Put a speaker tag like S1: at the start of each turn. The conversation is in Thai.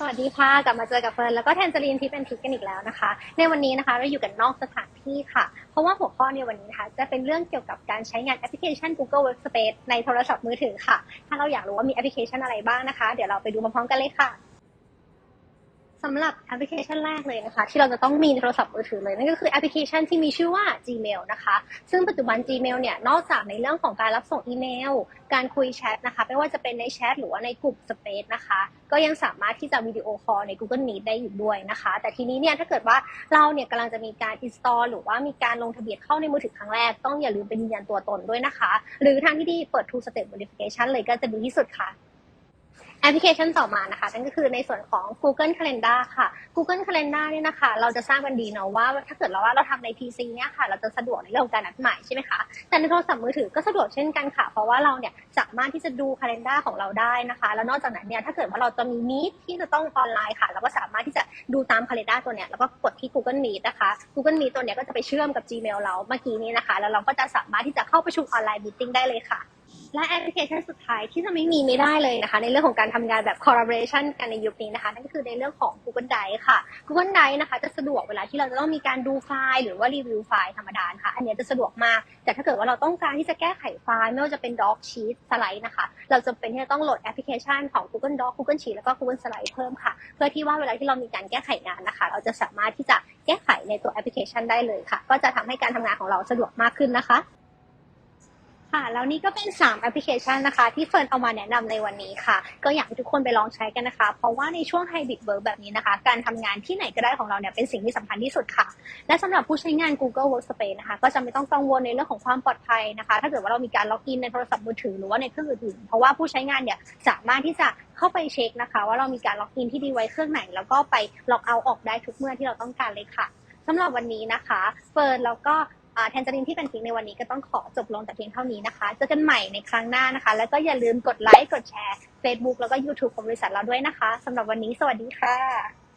S1: สวัสดีค่ะกลับมาเจอกับเฟิร์นแล้วก็แทนเจลีนที่เป็นทิกกันอีกแล้วนะคะ ในวันนี้นะคะเราอยู่กันนอกสถานที่ค่ะ เพราะว่าหัวข้อในวันนี้นะคะ จะเป็นเรื่องเกี่ยวกับการใช้งานแอปพลิเคชัน Google Workspace ในโทรศัพท์มือถือค่ะ ถ้าเราอยากรู้ว่ามีแอปพลิเคชันอะไรบ้างนะคะ เดี๋ยวเราไปดูพร้อมๆกันเลยค่ะ สำหรับแอปพลิเคชันแรกเลยนะคะ ที่เราจะต้องมีในโทรศัพท์มือถือเลยนั่นก็คือแอปพลิเคชันที่มีชื่อว่า Gmail นะคะ ซึ่งปัจจุบัน Gmail เนี่ยนอกจากในเรื่องของการรับส่งอีเมล การคุยแชทนะคะ ไม่ว่าจะเป็นในแชทหรือว่าในกลุ่ม Space นะคะ ก็ยังสามารถที่จะวิดีโอคอลใน Google Meet ได้อยู่ด้วยนะคะ แต่ทีนี้เนี่ยถ้าเกิดว่าเราเนี่ยกำลังจะมีการ install หรือว่ามีการลงทะเบียนเข้าในมือถือครั้งแรกต้องอย่าลืมไปยืนยันตัวตนด้วยนะคะ หรือทางที่ดีเปิด two step verification เลยก็จะดีที่สุดค่ะ พลิเคชันต่อมานะคะนั่นก็คือในส่วนของ Google Calendar ค่ะ Google Calendar เนี่ยนะคะ เราจะทราบกันดีเนาะว่าถ้าเกิดเราว่าเราทำใน PC เนี่ยค่ะ เราจะสะดวกในเรื่องการนัดหมายใช่ไหมคะ แต่ในโทรศัพท์มือถือก็สะดวกเช่นกันค่ะ เพราะว่าเราเนี่ยสามารถที่จะดู Calendar ของเราได้นะคะ แล้วนอกจากนั้นเนี่ยถ้าเกิดว่าเราจะมีมีตที่จะต้องออนไลน์ค่ะเราก็สามารถที่จะดูตาม Calendar ตัวเนี้ยแล้วก็กดที่ Google Meet นะคะ Google Meet ตัวเนี้ยก็จะไปเชื่อมกับ Gmail เราเมื่อกี้นี้นะคะ แล้วเราก็จะสามารถที่จะเข้าประชุมออนไลน์มีติ้งได้เลยค่ะ และแอปพลิเคชันสุดท้ายที่จะไม่มีไม่ได้เลยนะคะ ในเรื่องของการทำงานแบบ collaboration กันในยุคนี้นะคะ นั่นก็คือในเรื่องของ Google Drive ค่ะ Google Drive นะคะ จะสะดวกเวลาที่เราจะต้องมีการดูไฟล์ หรือว่ารีวิวไฟล์ธรรมดานะคะอันนี้จะสะดวกมาก แต่ถ้าเกิดว่าเราต้องการที่จะแก้ไขไฟล์ ไม่ว่าจะเป็น Doc Sheet Slide นะคะ เราจะเป็นที่จะต้องโหลดแอปพลิเคชันของ Google Doc Google Sheet แล้วก็ Google Slide เพิ่มค่ะ เพื่อที่ว่าเวลาที่เรามีการแก้ไขงานนะคะ เราจะสามารถที่จะแก้ไขในตัวแอปพลิเคชันได้เลยค่ะ ก็จะทำให้การทำงานของเราสะดวกมากขึ้นนะคะ ค่ะ แล้วนี่ก็เป็น 3 แอปพลิเคชันนะคะ ที่เฟิร์นเอามาแนะนำในวันนี้ค่ะ ก็อยากให้ทุกคนไปลองใช้กันนะคะ เพราะว่าในช่วงไฮบริดเวิร์กแบบนี้นะคะ การทำงานที่ไหนก็ได้ของเราเนี่ยเป็นสิ่งที่สำคัญที่สุดค่ะ และสำหรับผู้ใช้งาน Google Workspace นะคะ ก็จะไม่ต้องกังวลในเรื่องของความปลอดภัยนะคะ ถ้าเกิดว่าเรามีการล็อกอินในโทรศัพท์มือถือหรือว่าในเครื่องอื่นๆเพราะว่าผู้ใช้งานเนี่ยสามารถที่จะเข้าไปเช็คนะคะ ว่าเรามีการล็อกอินที่ดีไว้เครื่องไหน แล้วก็ไปล็อกเอาออกได้ทุกเมื่อที่เราต้องการเลยค่ะสำหรับวันนี้นะคะเฟิร์นแล้วก็ แทนจารินที่เป็นทิ้งในวันนี้ก็ต้องขอจบลงแต่เพียงเท่านี้นะคะ เจอกันใหม่ในครั้งหน้านะคะ แล้วก็อย่าลืมกดไลค์ กดแชร์ Facebook แล้วก็ YouTube ของบริษัทเราด้วยนะคะสำหรับวันนี้สวัสดีค่ะ